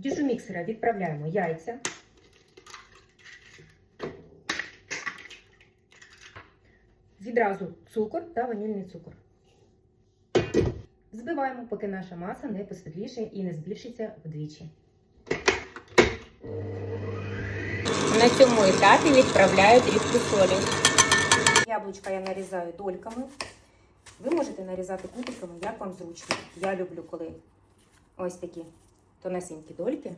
Діжу міксера відправляємо яйця. Відразу цукор та ванільний цукор. Збиваємо, поки наша маса не посвітліше і не збільшиться вдвічі. На цьому етапі відправляю дрібку солі. Яблучка я нарізаю дольками. Ви можете нарізати кубиками, як вам зручно. Я люблю, коли ось такі тонесенькі дольки.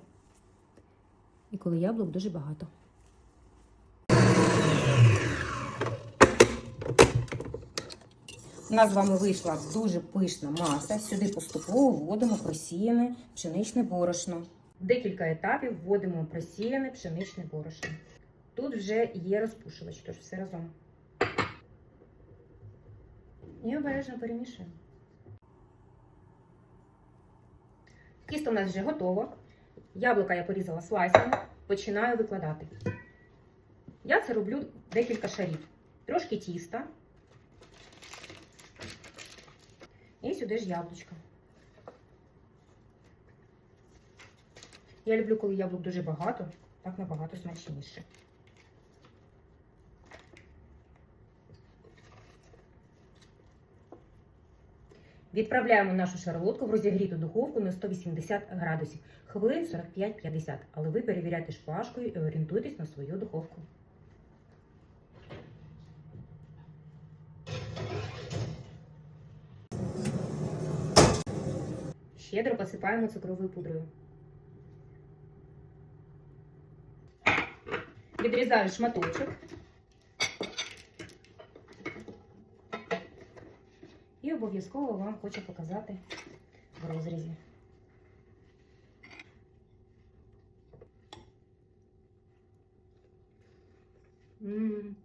І коли яблук дуже багато. У нас з вами вийшла дуже пишна маса. Сюди поступово вводимо просіяне пшеничне борошно. Декілька етапів вводимо просіяне пшеничне борошно. Тут вже є розпушувач, тож все разом. І обережно перемішуємо. Тісто у нас вже готово. Яблука я порізала слайсами. Починаю викладати. Я це роблю декілька шарів. Трошки тіста. І сюди ж яблучко. Я люблю, коли яблук дуже багато, так набагато смачніше. Відправляємо нашу шарлотку в розігріту духовку на 180 градусів, хвилин 45-50. Але ви перевіряйте шпажкою і орієнтуйтесь на свою духовку. Щедро посипаємо цукровою пудрою. Відрізаю шматочок. І обов'язково вам хочу показати в розрізі. М,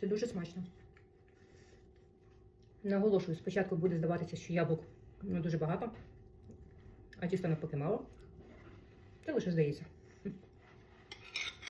Це дуже смачно. Наголошую, спочатку буде здаватися, що яблук не дуже багато, а тіста навпаки мало. Це лише здається.